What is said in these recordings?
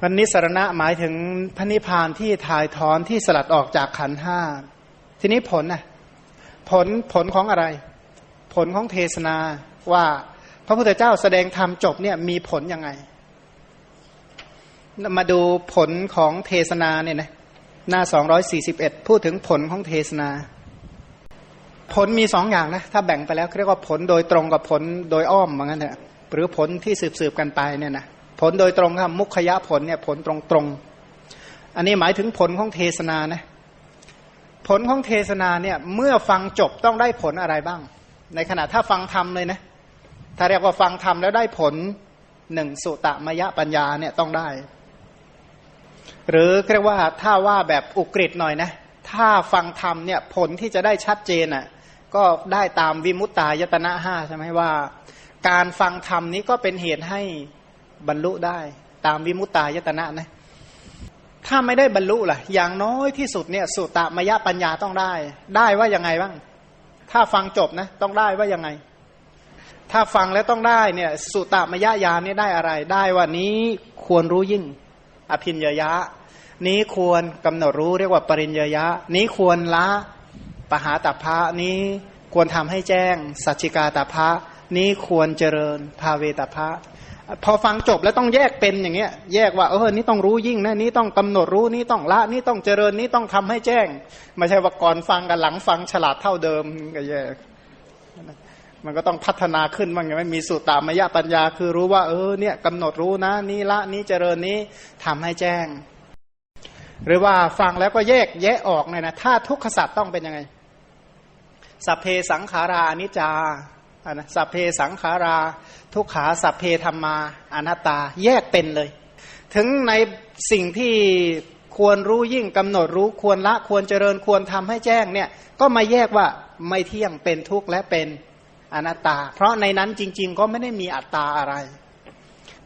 พันนิสรณะหมายถึงพระนิพพานที่ถ่ายถอนที่สลัดออกจากขันธ์ห้าทีนี้ผลนะผลผลของอะไร ผลของเทศนาว่าพระพุทธเจ้าแสดงธรรมจบเนี่ยมีผลยังไง มาดูผลของเทศนาเนี่ยนะหน้า241พูดถึงผลของเทศนา ผลมีสองอย่างนะ ถ้าแบ่งไปแล้วเรียกว่าผลโดยตรงกับผลโดยอ้อมเหมือนกันเถอะหรือผลที่สืบสืบๆกันไปเนี่ยนะ ผลโดยตรงครับมุขยะผลเนี่ยผลตรงตรงอันนี้หมายถึงผลของเทศนานะผลของเทศนาเนี่ยเมื่อฟังจบต้องได้ผลอะไรบ้าง ในขณะถ้าฟังธรรมเลยนะถ้าเรียกว่าฟังธรรมแล้วได้ผลหนึ่งสุตมยปัญญาเนี่ยต้องได้ หรือเรียกว่าถ้าว่าแบบอุกฤษหน่อยนะถ้าฟังธรรมเนี่ยผลที่จะได้ชัดเจนอะก็ได้ตามวิมุตตายตนะห้าใช่ไหมว่า การฟังธรรมนี้ก็เป็นเหตุให้ บรรลุได้ ตามวิมุตตายตนะนะ ถ้าไม่ได้บรรลุล่ะ อย่างน้อยที่สุดเนี่ยสุตตมยปัญญาต้องได้ ได้ว่ายังไงบ้าง ถ้าฟังจบนะ ต้องได้ว่ายังไง ถ้าฟังแล้วต้องได้เนี่ยสุตตมยญาณเนี่ยได้อะไร ได้ว่านี้ควรรู้ยิ่ง อภินญยะ นี้ควรกำหนดรู้เรียกว่าปริญญยะ นี้ควรละปหาตัพพะนี้ควรทำให้แจ้ง สัจจิกาตัพพะนี้ควรเจริญภาเวตัพพะ พอฟังจบแล้วต้องแยกเป็นอย่างเงี้ย แยกว่าเออนี่ต้องรู้ยิ่งนะนี่ต้องกำหนดรู้นี่ต้องละนี่ต้องเจริญนี่ต้องทำให้แจ้ง ไม่ใช่ว่าก่อนฟังกับหลังฟังฉลาดเท่าเดิมก็แยกมันก็ต้องพัฒนาขึ้นบ้างไงไม่มีสุตตามยปัญญา คือรู้ว่า เออเนี่ยกำหนดรู้นะ นี่ละนี้เจริญนี้ทำให้แจ้ง หรือว่าฟังแล้วก็แยกแยะออกเลยนะถ้าทุกขสัตว์ต้องเป็นยังไงสัพเพสังขารานิจจาะนะสัพเพสังขารา ทุกขาสัพเพธรรมาอนัตตาแยกเป็นเลย ถึงในสิ่งที่ควรรู้ยิ่งกำหนดรู้ควรละควรเจริญควรทำให้แจ้งเนี่ยก็มาแยกว่าไม่เที่ยงเป็นทุกข์และเป็นอนัตตา เพราะในนั้นจริง ๆ ก็ไม่ได้มีอัตตาอะไร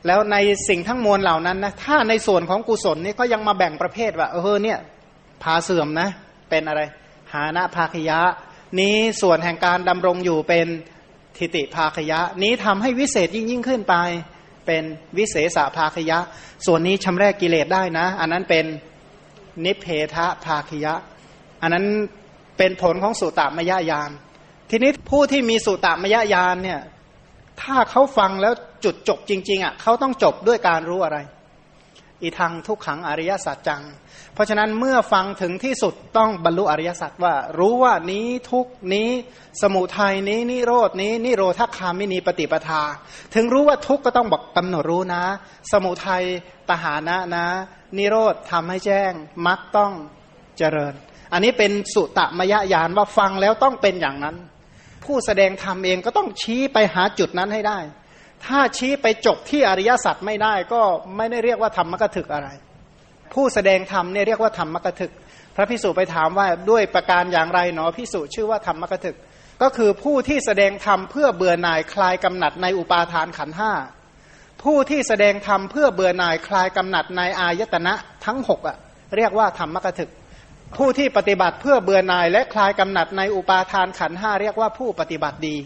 แล้วในสิ่งทั้งมวลเหล่านั้นนะถ้าในส่วนของกุศลนี่ก็ยังมาแบ่งประเภทว่าเออเนี่ยพาเสื่อมนะ เป็นอะไร หานะภาคยะ นี้ส่วนแห่งการดำรงอยู่เป็น ทิติภาคยะ นี้ทำให้วิเศษยิ่งยิ่งขึ้นไป เป็นวิเศษภาคยะ ส่วนนี้ชำแรกกิเลสได้นะ อันนั้นเป็นนิเพทะภาคยะ อันนั้นเป็นผลของสุตตมยญาณทีนี้ผู้ที่มีสุตตมยญาณเนี่ยถ้าเขาฟังแล้วจุดจบจริง ๆอะเขาต้องจบด้วยการรู้อะไร อีทางทุกขังอริยสัจจัง เพราะฉะนั้นเมื่อฟังถึงที่สุดต้องบรรลุอริยสัจว่ารู้ว่านี้ทุกนี้ สมุทัยนี้นิโรดนี้นิโรธคามินีปฏิปทา ถึงรู้ว่าทุกก็ต้องบอกกำหนดรู้นะ สมุทัยปหานะนะ นิโรธทำให้แจ้งมักต้องเจริญ อันนี้เป็นสุตมยญาณว่าฟังแล้วต้องเป็นอย่างนั้น ผู้แสดงธรรมเองก็ต้องชี้ไปหาจุดนั้นให้ได้ ถ้าชี้ไปจบที่อริยสัจไม่ได้ก็ไม่ได้เรียกว่าธรรมกถึกอะไร ผู้แสดงธรรมเนี่ยเรียกว่าธรรมกถึก พระพิสุไปถามว่าด้วยประการอย่างไรหนอพิสุชื่อว่าธรรมกถึก ก็คือผู้ที่แสดงธรรมเพื่อเบื่อหน่ายคลายกำหนัดในอุปาทานขันห้าผู้ที่แสดงธรรมเพื่อเบื่อหน่ายคลายกำหนัดในอายตนะทั้งหกอะเรียกว่าธรรมกถึก ผู้ที่ปฏิบัติเพื่อเบื่อหน่ายและคลายกำหนัดในอุปาทานขันห้าเรียกว่าผู้ปฏิบัติดี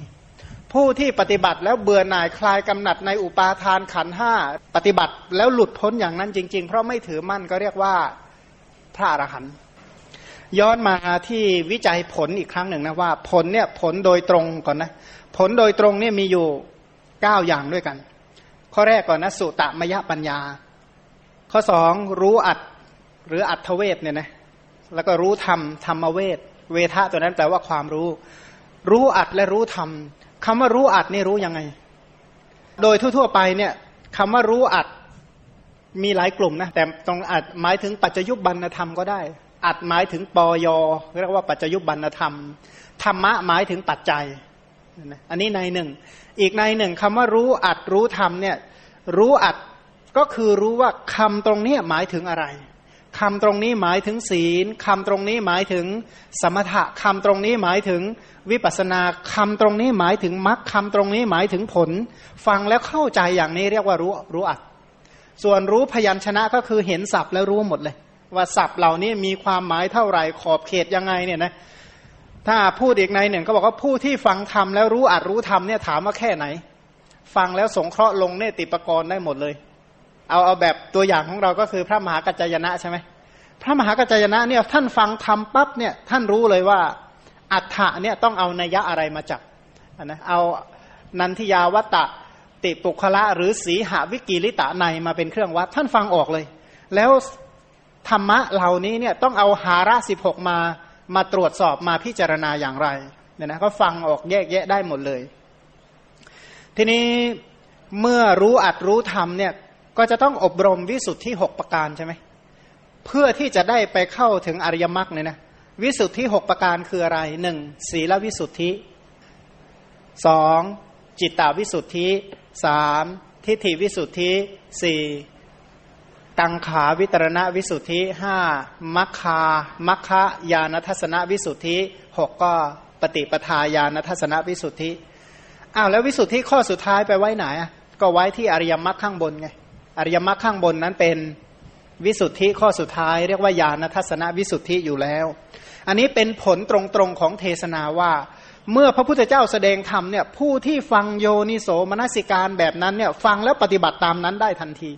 ผู้ที่ปฏิบัติแล้วเบื่อหน่ายคลายกำหนัดในอุปาทานขันห้าปฏิบัติแล้วหลุดพ้นอย่างนั้นจริง ๆ เพราะไม่ถือมั่นก็เรียกว่าพระอรหันต์ย้อนมาที่วิจัยผลอีกครั้งหนึ่งนะว่า ผลเนี่ยผลโดยตรงก่อนนะ ผลโดยตรงเนี่ยมีอยู่เก้าอย่างด้วยกัน ข้อแรกก่อนนะสุตมยปัญญา ข้อสองรู้อัดหรืออัตเวทเนี่ยนะแล้วก็รู้ธรรมธรรมเวทเวทะตัวนั้นแปลว่าความรู้ รู้อัดและรู้ธรรม คำว่ารู้อัดนี่รู้ยังไง โดยทั่ว ๆ ไปเนี่ยคำว่ารู้อัดมีหลายกลุ่มนะ แต่ตรงอัดหมายถึงปัจจยุบันธรรมก็ได้ อัดหมายถึงปอยเรียกว่าปัจจยุบันธรรม ธรรมะหมายถึงปัจจัย อันนี้ในหนึ่ง อีกในหนึ่งคำว่ารู้อัดรู้ธรรมเนี่ยรู้อัดก็คือรู้ว่าคำตรงนี้หมายถึงอะไร คำตรงนี้หมายถึงศีลคำตรงนี้หมายถึงสมถะคำตรงนี้หมายถึงวิปัสนาคำตรงนี้หมายถึงมรรคคำตรงนี้หมายถึงผล ฟังแล้วเข้าใจอย่างนี้เรียกว่ารู้รู้อัดส่วนรู้พยัญชนะก็คือเห็นศัพท์แล้วรู้หมดเลย ว่าศัพท์เหล่านี้มีความหมายเท่าไหร่ขอบเขตยังไงเนี่ยนะถ้าพูดอีกในหนึ่งก็บอกว่าผู้ที่ฟังธรรมแล้วรู้อัดรู้ธรรมเนี่ยถามว่าแค่ไหน ฟังแล้วสงเคราะห์ลงเนติปกรณ์ได้หมดเลย เอาเอาแบบตัวอย่างของเราก็คือพระมหากัจจายนะใช่ไหมพระมหากัจจายนะเนี่ยท่านฟังทำปั๊บเนี่ยท่านรู้เลยว่าอัฏฐะเนี่ยต้องเอานัยยะอะไรมาจับนะเอานันทิยาวัตตะติปุคละหรือสีหวิกิริตะในมาเป็นเครื่องวัด ท่านฟังออกเลย แล้วธรรมะเหล่านี้เนี่ยต้องเอาหาระสิบหกมามาตรวจสอบมาพิจารณาอย่างไรเนี่ยนะก็ฟังออกแยกแยะได้หมดเลย ทีนี้เมื่อรู้อัดรู้ทำเนี่ย ก็จะต้องอบรมวิสุทธิหกประการใช่ไหมเพื่อที่จะได้ไปเข้าถึงอริยมรรคเนี่ยนะวิสุทธิหกประการคืออะไรหนึ่งศีลวิสุทธิสองจิตตวิสุทธิสามทิฏฐิวิสุทธิสี่ตังขาวิตรณวิสุทธิห้ามัคคามัคคะญาณทัศนวิสุทธิหกก็ปฏิปทาญาณทัศนวิสุทธิอ้าวแล้ววิสุทธิข้อสุดท้ายไปไว้ไหนอะก็ไว้ที่อริยมรรคข้างบนไง อริยมรรคข้างบนนั้นเป็นวิสุทธิข้อสุดท้าย เรียกว่าญาณทัศนวิสุทธิอยู่แล้ว อันนี้เป็นผลตรงๆของเทศนาว่า เมื่อพระพุทธเจ้าแสดงธรรมเนี่ยผู้ที่ฟังโยนิโสมนสิการแบบนั้นเนี่ยฟังแล้วปฏิบัติตามนั้นได้ทันที